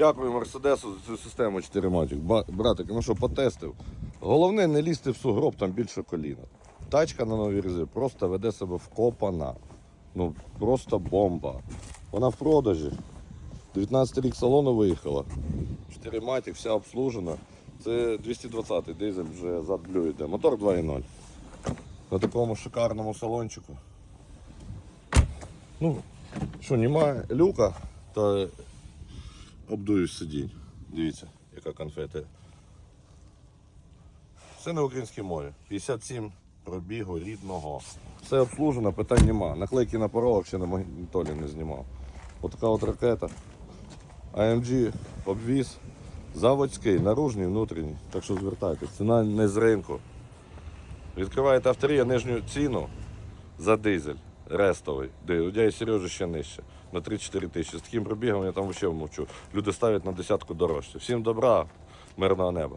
Дякую Мерседесу за цю систему 4 матік. Братик, ну що, потестив. Головне не лізти в сугроб, там більше коліна. Тачка на новій різі просто веде себе вкопана. Ну, просто бомба. Вона в продажі. 19 рік салону виїхала. 4 матік, вся обслужена. Це 220-й дизель вже зад блю йде. Мотор 2.0. На такому шикарному салончику. Ну, що, немає люка, то обдуюсь сидінь. Дивіться, яка конфета. Все на українській мові. 57 пробігу рідного. Все обслужено, питань нема. Наклейки на порогах ще на монітолі не знімав. Отака от ракета. AMG обвіз. Заводський, наружний, внутрішній. Так що звертайтесь. Ціна не з ринку. Відкриваєте авторія нижню ціну за дизель рестовий, де у дяді Сережі ще нижче, на 3-4 тисячі. З таким пробігом я там взагалі мовчу. Люди ставлять на десятку дорожче. Всім добра, мирного неба.